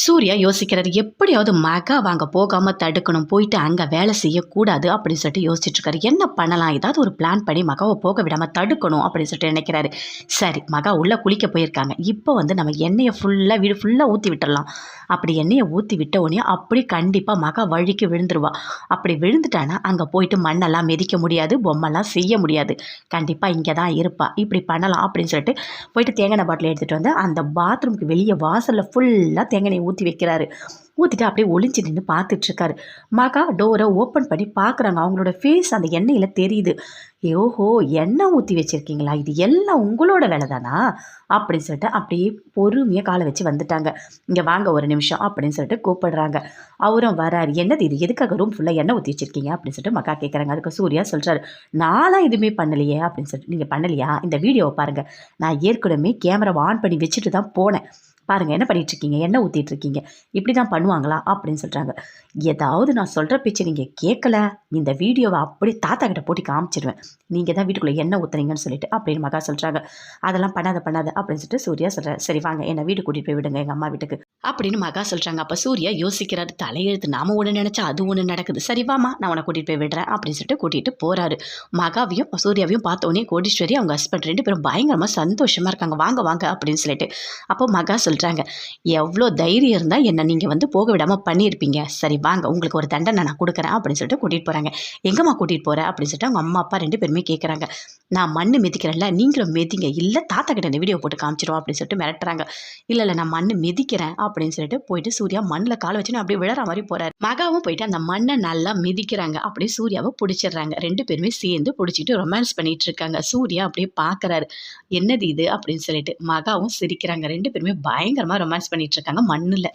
சூர்யா யோசிக்கிறார் எப்படியாவது மகா வாங்க போகாமல் தடுக்கணும் போயிட்டு அங்கே வேலை செய்யக்கூடாது அப்படின்னு சொல்லிட்டு யோசிச்சுட்டு இருக்காரு என்ன பண்ணலாம்? ஏதாவது ஒரு பிளான் பண்ணி மகாவை போக விடாமல் தடுக்கணும் அப்படின்னு சொல்லிட்டு நினைக்கிறாரு. சரி மகா உள்ளே குளிக்க போயிருக்காங்க. இப்போ வந்து நம்ம எண்ணெயை ஃபுல்லாக வீடு ஃபுல்லாக ஊற்றி விட்டுடலாம் அப்படி எண்ணெயை ஊற்றி விட்ட உடனே அப்படி கண்டிப்பாக மகா வழிக்கு விழுந்துருவா. அப்படி விழுந்துட்டானா அங்கே போயிட்டு மண்ணெல்லாம் மிதிக்க முடியாது பொம்மைலாம் செய்ய முடியாது. கண்டிப்பாக இங்கே தான் இருப்பா. இப்படி பண்ணலாம் அப்படின்னு சொல்லிட்டு போயிட்டு தேங்காய் பாட்டில் எடுத்துகிட்டு வந்து அந்த பாத்ரூமுக்கு வெளியே வாசலில் ஃபுல்லாக தேங்காய் ஊற்றி வைக்கிறாரு. ஊற்றிட்டு அப்படியே ஒளிஞ்சு நின்று பார்த்துட்ருக்காரு. மகா டோரை ஓப்பன் பண்ணி பார்க்குறாங்க. அவங்களோட ஃபேஸ் அந்த எண்ணெயில் தெரியுது. ஓஹோ எண்ணெய் ஊற்றி வச்சுருக்கீங்களா? இது எல்லாம் உங்களோட வேலை தானா அப்படின்னு சொல்லிட்டு அப்படியே பொறுமையாக காலை வச்சு வந்துட்டாங்க. இங்கே வாங்க ஒரு நிமிஷம் அப்படின்னு சொல்லிட்டு கூப்பிடுறாங்க. அவரும் வராரு. என்னது இது? எதுக்காக ரூம் ஃபுல்லாக எண்ணெய் ஊற்றி வச்சுருக்கீங்க? அப்படின்னு சொல்லிட்டு மக்கா கேட்குறாங்க அதுக்கு சூர்யா சொல்கிறாரு நான்லாம் எதுவுமே பண்ணலையே அப்படின்னு சொல்லிட்டு. நீங்கள் பண்ணலையா? இந்த வீடியோவை பாருங்கள் நான் ஏற்கனவே கேமரா ஆன் பண்ணி வச்சுட்டு தான் போனேன். பாருங்கள் என்ன பண்ணிட்டு இருக்கீங்க என்ன ஊற்றிட்டு இருக்கீங்க இப்படி தான் பண்ணுவாங்களா? அப்படின்னு சொல்கிறாங்க ஏதாவது நான் சொல்கிற பேச்சு நீங்கள் கேட்கல இந்த வீடியோவை அப்படி தாத்தா கிட்ட போட்டு காமிச்சிடுவேன் நீங்கள் தான் வீட்டுக்குள்ளே என்ன ஊற்றுறீங்கன்னு சொல்லிட்டு அப்படின்னு மகா சொல்கிறாங்க அதெல்லாம் பண்ணாத பண்ணாத அப்படின்னு சொல்லிட்டு சூர்யா சொல்கிறார் சரி வாங்க என்னை வீடு கூட்டிகிட்டு போய் விடுங்க எங்கள் அம்மா வீட்டுக்கு அப்படின்னு மகா சொல்கிறாங்க அப்போ சூர்யா யோசிக்கிறாரு தலையெழுத்து நாம ஒன்று நினச்சா அது ஒன்று நடக்குது. சரி வாமா நான் உன்னை கூட்டிகிட்டு போய் விடுறேன் அப்படின்னு சொல்லிட்டு கூட்டிகிட்டு போகிறாரு மகாவையும் சூர்யாவையும் பார்த்தோன்னே கோடீஸ்வரி அவங்க ஹஸ்பண்ட் ரெண்டு பேரும் பயங்கரமாக சந்தோஷமாக இருக்காங்க. வாங்க வாங்க அப்படின்னு சொல்லிட்டு. அப்போ மகா சொல்கிறாங்க எவ்வளோ தைரியம் இருந்தால் என்னை நீங்கள் வந்து போக விடாமல் பண்ணியிருப்பீங்க. சரி வாங்க உங்களுக்கு ஒரு தண்டனை நான் கொடுக்குறேன் அப்படின்னு சொல்லிட்டு கூட்டிகிட்டு போகிறாங்க எங்கம்மா கூட்டிகிட்டு போகிறேன் அப்படின்னு சொல்லிட்டு அவங்க அம்மா அப்பா ரெண்டு பேருமே கேட்குறாங்க நான் மண் மிதிக்கிறேன்ல நீங்களும் மிதிங்க. இல்லை தாத்தா கிட்ட இந்த வீடியோ போட்டு காமிச்சிடும் அப்படின்னு சொல்லிட்டு மிரட்டுறாங்க. இல்லை இல்லை நான் மண் மிதிக்கிறேன் அப்படின்னு சொல்லிட்டு போயிட்டு சூர்யா மண்ணில் கால் வச்சுன்னு அப்படியே விழற மாதிரி போகிறாரு மகாவும் போயிட்டு அந்த மண்ணை நல்லா மிதிக்கிறாங்க. அப்படியே சூர்யாவை பிடிச்சிடுறாங்க. ரெண்டு பேருமே சேர்ந்து பிடிச்சிட்டு ரொமான்ஸ் பண்ணிட்டு இருக்காங்க. சூர்யா அப்படியே பார்க்குறாரு என்னது இது? அப்படின்னு சொல்லிட்டு மகாவும் சிரிக்கிறாங்க. ரெண்டு பேருமே பயங்கரமாக ரொமான்ஸ் பண்ணிட்டு இருக்காங்க மண்ணில்.